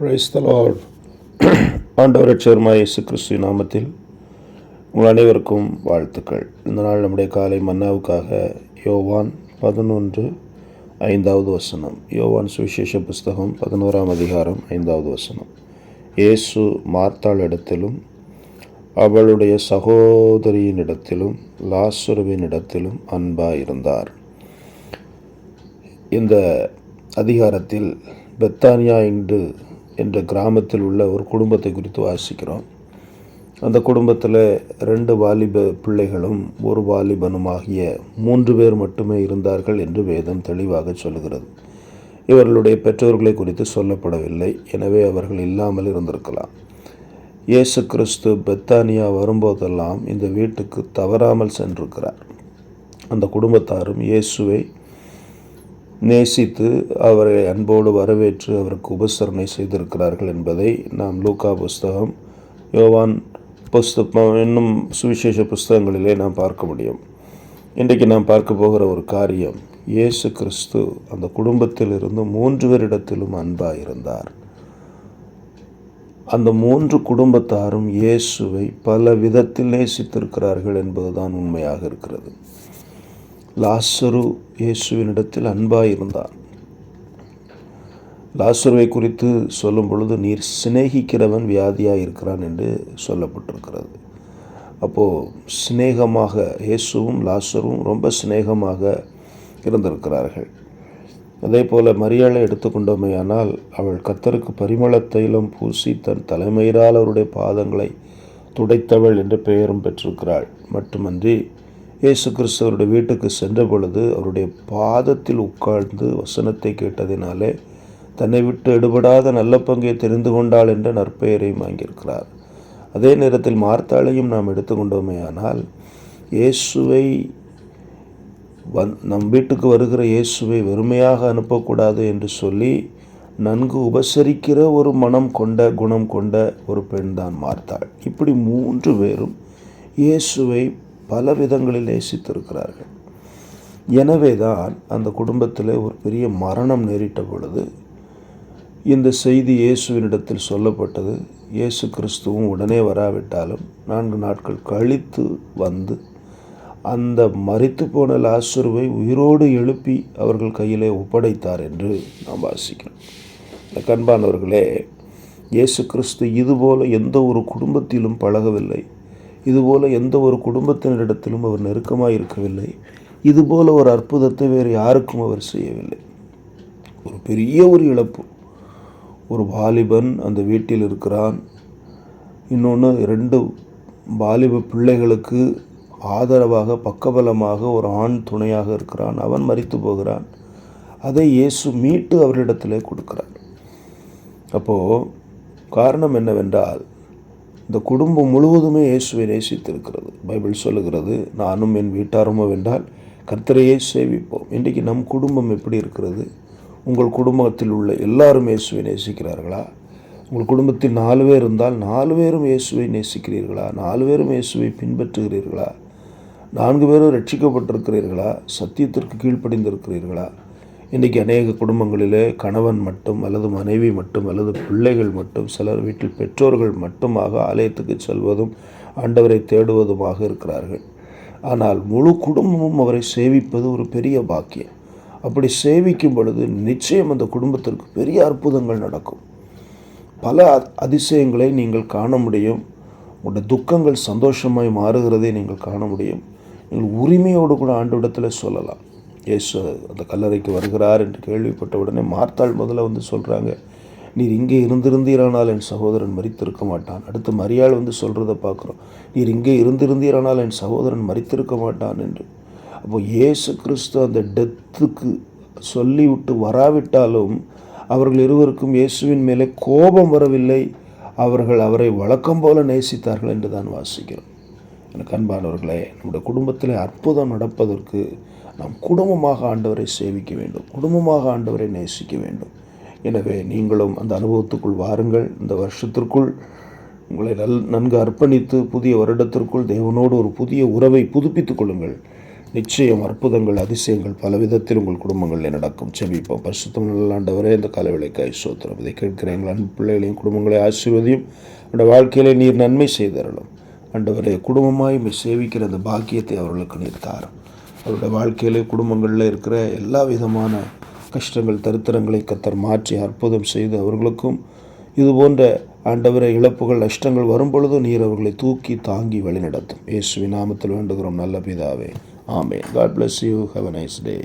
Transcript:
பிரைஸ்தலால் ஆண்டவர் சேர்மா இயேசு கிறிஸ்து நாமத்தில் உங்கள் அனைவருக்கும் வாழ்த்துக்கள். இந்த நாள் நம்முடைய காலை மன்னாவுக்காக யோவான் பதினொன்று ஐந்தாவது வசனம். யோவான் சுவிசேஷ புஸ்தகம் பதினோராம் அதிகாரம் ஐந்தாவது வசனம். இயேசு மார்த்தாள் இடத்திலும் அவளுடைய சகோதரியினிடத்திலும் அன்பாக இருந்தார். இந்த அதிகாரத்தில் பெத்தானியா என்று என்ற கிராமத்தில் உள்ள ஒரு குடும்பத்தை குறித்து வாசிக்கிறோம். அந்த குடும்பத்தில் ரெண்டு வாலிப பிள்ளைகளும் ஒரு வாலிபனும் ஆகிய மூன்று பேர் மட்டுமே இருந்தார்கள் என்று வேதம் தெளிவாக சொல்கிறது இவர்களுடைய பெற்றோர்களை குறித்து சொல்லப்படவில்லை. எனவே அவர்கள் இல்லாமல் இருந்திருக்கலாம். இயேசு கிறிஸ்து பெத்தானியா வரும்போதெல்லாம் இந்த வீட்டுக்கு தவறாமல் சென்றிருக்கிறார். அந்த குடும்பத்தாரும் இயேசுவை நேசித்து அவரை அன்போடு வரவேற்று அவருக்கு உபசரணை செய்திருக்கிறார்கள் என்பதை நாம் லூக்கா புஸ்தகம் யோவான் புஸ்தகம் இன்னும் சுவிசேஷ புஸ்தகங்களிலே நாம் பார்க்க முடியும். இன்றைக்கு நாம் பார்க்க போகிற ஒரு காரியம் இயேசு கிறிஸ்து அந்த குடும்பத்திலிருந்து மூன்று பேரிடத்திலும் அன்பாக இருந்தார் அந்த மூன்று குடும்பத்தாரும் இயேசுவை பல விதத்தில் நேசித்திருக்கிறார்கள் என்பதுதான் உண்மையாக இருக்கிறது. லாசரு இயேசுவினிடத்தில் அன்பாக இருந்தான் லாசருவை குறித்து சொல்லும் பொழுது நீர் சிநேகிக்கிறவன் வியாதியாக இருக்கிறான் என்று சொல்லப்பட்டிருக்கிறது. அப்போது சிநேகமாக இயேசுவும் லாசரும் ரொம்ப சிநேகமாக இருந்திருக்கிறார்கள். அதே போல் மரியாதை எடுத்துக்கொண்டோமேயானால் அவள் கத்தருக்கு பரிமள தைலம் பூசி தன் தலைமையிலால் அவருடைய பாதங்களை துடைத்தவள் என்ற பெயரும் பெற்றிருக்கிறாள். மட்டுமன்றி இயேசு கிறிஸ்தவருடைய வீட்டுக்கு சென்ற பொழுது அவருடைய பாதத்தில் உட்கார்ந்து வசனத்தை கேட்டதினாலே தன்னை விட்டு எடுபடாத நல்ல பங்கை தெரிந்து கொண்டாள் என்ற நற்பெயரையும் வாங்கியிருக்கிறார். அதே நேரத்தில் மார்த்தாளையும் நாம் எடுத்துக்கொண்டோமே ஆனால் இயேசுவை வந் நம் வீட்டுக்கு வருகிற இயேசுவை வெறுமையாக அனுப்பக்கூடாது என்று சொல்லி நன்கு உபசரிக்கிற ஒரு மனம் கொண்ட குணம் கொண்ட ஒரு பெண் தான் மார்த்தாள். இப்படி மூன்று பேரும் இயேசுவை பல விதங்களில் நேசித்திருக்கிறார்கள். எனவே தான் அந்த குடும்பத்தில் ஒரு பெரிய மரணம் நேரிட்ட பொழுது இந்த செய்தி இயேசுவினிடத்தில் சொல்லப்பட்டது. இயேசு கிறிஸ்துவும் உடனே வராவிட்டாலும் நான்கு நாட்கள் கழித்து வந்து அந்த மறித்து போன லாசுருவை உயிரோடு எழுப்பி அவர்கள் கையிலே ஒப்படைத்தார் என்று நாம் வாசிக்கிறோம். இந்த கண்பானவர்களே இயேசு கிறிஸ்து இதுபோல எந்த ஒரு குடும்பத்திலும் பழகவில்லை. இதுபோல் எந்த ஒரு குடும்பத்தினரிடத்திலும் அவர் நெருக்கமாக இருக்கவில்லை. இதுபோல் ஒரு அற்புதத்தை வேறு யாருக்கும் அவர் செய்யவில்லை. ஒரு பெரிய ஒரு இழப்பு. ஒரு வாலிபன் அந்த வீட்டில் இருக்கிறான். இன்னொன்று ரெண்டு வாலிப பிள்ளைகளுக்கு ஆதரவாக பக்கபலமாக ஒரு ஆண் துணையாக இருக்கிறான். அவன் மறித்து போகிறான். அதை இயேசு மீட்டு அவரிடத்திலே கொடுக்கிறார். அப்போது காரணம் என்னவென்றால் இந்த குடும்பம் முழுவதுமே இயேசுவை நேசித்திருக்கிறது. பைபிள் சொல்லுகிறது நானும் என் வீட்டாருமோ வென்றால் கர்த்தரையே சேவிப்போம். இன்றைக்கு நம் குடும்பம் எப்படி இருக்கிறது? உங்கள் குடும்பத்தில் உள்ள எல்லாரும் இயேசுவை நேசிக்கிறார்களா? உங்கள் குடும்பத்தில் நாலு பேர் இருந்தால் நாலு பேரும் இயேசுவை நேசிக்கிறீர்களா? நாலு பேரும் இயேசுவை பின்பற்றுகிறீர்களா? நான்கு பேரும் ரட்சிக்கப்பட்டிருக்கிறீர்களா? சத்தியத்திற்கு கீழ்ப்படிந்திருக்கிறீர்களா? இன்றைக்கி அநேக குடும்பங்களிலே கணவன் மட்டும் அல்லது மனைவி மட்டும் அல்லது பிள்ளைகள் மட்டும் சிலர் வீட்டில் பெற்றோர்கள் மட்டுமாக ஆலயத்துக்கு செல்வதும் ஆண்டவரை தேடுவதுமாக இருக்கிறார்கள். ஆனால் முழு குடும்பமும் அவரை சேவிப்பது ஒரு பெரிய பாக்கியம். அப்படி சேவிக்கும் பொழுது நிச்சயம் அந்த குடும்பத்திற்கு பெரிய அற்புதங்கள் நடக்கும். பல அதிசயங்களை நீங்கள் காண முடியும். உங்களுடைய துக்கங்கள் சந்தோஷமாய் மாறுகிறதை நீங்கள் காண முடியும். நீங்கள் உரிமையோடு கூட ஆண்டவிடத்தில் சொல்லலாம். இயேசு அந்த கல்லறைக்கு வருகிறார் என்று கேள்விப்பட்ட உடனே மார்த்தாள் முதல்ல வந்து சொல்கிறாங்க நீர் இங்கே இருந்திருந்தீரானால் என் சகோதரன் மறித்திருக்க மாட்டான். அடுத்து மரியாள் வந்து சொல்கிறத பார்க்குறோம் நீர் இங்கே இருந்திருந்தீரானால் என் சகோதரன் மறித்திருக்க மாட்டான் என்று. அப்போ இயேசு கிறிஸ்து அந்த டெத்துக்கு சொல்லிவிட்டு வராவிட்டாலும் அவர்கள் இருவருக்கும் இயேசுவின் மேலே கோபம் வரவில்லை அவர்கள் அவரை வழக்கம் போல நேசித்தார்கள் என்று தான் வாசிக்கிறோம். எனக்கு அன்பானவர்களே நம்முடைய குடும்பத்தில் அற்புதம் நடப்பதற்கு நாம் குடும்பமாக ஆண்டவரை சேவிக்க வேண்டும். குடும்பமாக ஆண்டவரை நேசிக்க வேண்டும். எனவே நீங்களும் அந்த அனுபவத்துக்குள் வாருங்கள். இந்த வருஷத்திற்குள் உங்களை நல் நன்கு அர்ப்பணித்து புதிய வருடத்திற்குள் தேவனோடு ஒரு புதிய உறவை புதுப்பித்துக் கொள்ளுங்கள். நிச்சயம் அற்புதங்கள் அதிசயங்கள் பல விதத்தில் உங்கள் குடும்பங்களில் நடக்கும். செபிப்போம். பரிசுத்தம் நல்ல ஆண்டவரே இந்த கலவிளைக்காய் சோத்திரம். இதை கேட்கிற எங்கள் அன்பு பிள்ளைகளையும் குடும்பங்களை ஆசீர்வதியும். அந்த வாழ்க்கையிலே நீர் நன்மை செய்தரலும் ஆண்டவரே குடும்பமாய் சேவிக்கிற அந்த பாக்கியத்தை அவர்களுக்கு நீர் தாரும். அவருடைய வாழ்க்கையில் குடும்பங்களில் இருக்கிற எல்லா விதமான கஷ்டங்கள் தரித்திரங்களை கத்தர் மாற்றி அற்புதம் செய்து அவர்களுக்கும் இது போன்ற ஆண்டவரை இழப்புகள் நஷ்டங்கள் வரும்பொழுது நீர் அவர்களை தூக்கி தாங்கி வழிநடத்தும். இயேசுவின் நாமத்தில் வேண்டுகிறோம். நல்ல பிதாவே. ஆமே God bless you have a nice day